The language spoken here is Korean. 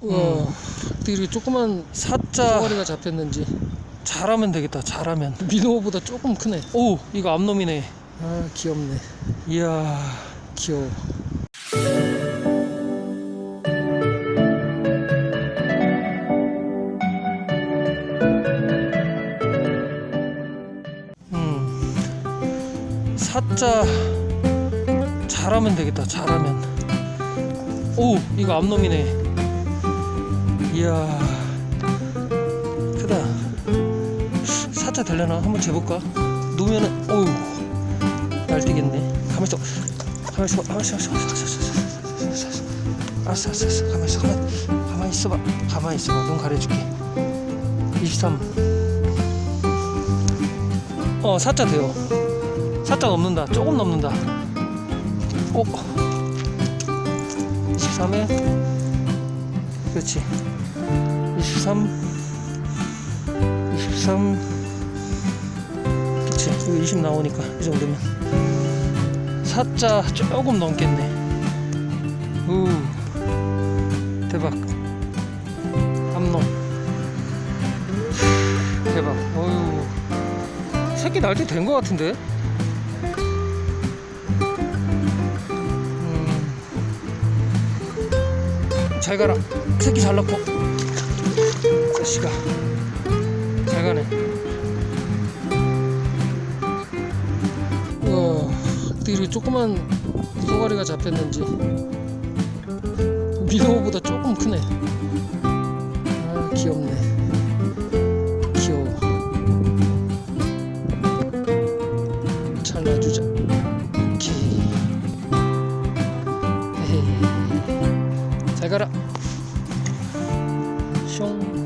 우와. 어떻게 이렇게 조그만 사자 쏘가리가 잡혔는지. 잘하면 되겠다 잘하면. 민호보다 조금 크네. 오 이거 암놈이네. 아 귀엽네. 이야. 귀여워. 음. 사자 잘하면 되겠다 잘하면. 오 이거 암놈이네 이야 크다. 사자 되려나 한번 재볼까? 놓으면은 오우 날뛰겠네. 가만있어. 가만 있어 가만 있어 가만 있어 가만 있어 알았어 알았어 알았어 가만 있어 가만 있어봐. 가만히 있어봐. 눈 가려줄게. 23 어, 사자 돼요. 사자 넘는다. 조금 넘는다. 오. 23에. 그렇지. 23 23 그치. 이거 20 나오니까 이 정도면 사자 조금 넘겠네. 우. 대박. 암놈. 대박. 어유. 새끼 날 때 된 것 같은데? 음. 잘 가라. 새끼 잘 낳고. 자식아. 잘 가네. 우와 이렇게 조그만 쏘가리가 잡혔는지. 민호보다 조금 크네. 아 귀엽네. 귀여워. 잘 놔주자. 오케이. 에헤이. 잘 가라. 숑